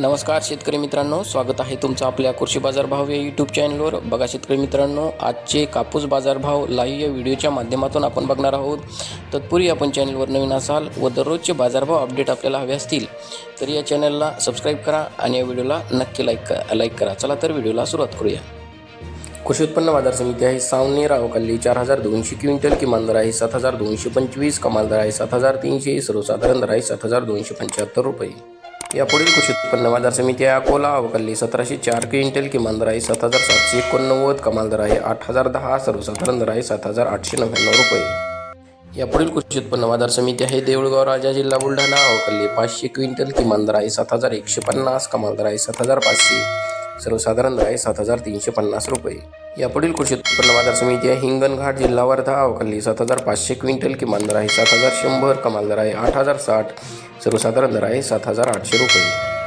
नमस्कार शेतकरी मित्रांनो स्वागत आहे तुमचं आपल्या कृषी बाजारभाव या यूट्यूब चॅनलवर बघा शेतकरी मित्रांनो आजचे कापूस बाजारभाव लाईव्ह या व्हिडिओच्या माध्यमातून आपण बघणार आहोत. तत्पूर्वी आपण चॅनलवर नवीन असाल व दररोजचे बाजारभाव अपडेट आपल्याला हवे असतील तर या चॅनलला सबस्क्राईब करा आणि या व्हिडिओला नक्की लाईक करा लाईक करा. चला तर व्हिडिओला सुरुवात करूया. कृषी उत्पन्न बाजार समिती आहे सावनी रावकल्ली चार हजार दोनशे क्विंटल किमान दर आहे सात हजार दोनशे पंचवीस कमाल दर आहे सात हजार तीनशे सर्वसाधारण दर आहे सात हजार दोनशे पंच्याहत्तर रुपये. यापुढील कृषी उत्पन्न बाजार समिती आहे. अकोला अवकल्ली सतराशे चार क्विंटल किमान दर आहे सात हजार सातशे एकोणनव्वद कमाल दर आहे आठ हजार दहा सर्वसाधारण दर आहे सात हजार आठशे नव्याण्णव रुपये. यापुढील कृषी उत्पन्न बाजार समिती आहे. देऊळगाव राजा जिल्हा बुलढाणा अवकल्ली पाचशे क्विंटल किमान दर आहे सात हजार एकशे पन्नास कमाल दर आहे सात हजार पाचशे. सर्वसाधारण दर आहे सात हजार तीनशे पन्नास रुपये. यापुढील कृषी उत्पन्न बाजार समिती आहे हिंगणघाट जिल्हा वर्धा अवकल्ली सात हजार पाचशे क्विंटल किमान दर आहे सात हजार शंभर कमाल दर आहे आठ हजार साठ. सर्वसाधारण दर आहे सात हजार आठशे रुपये.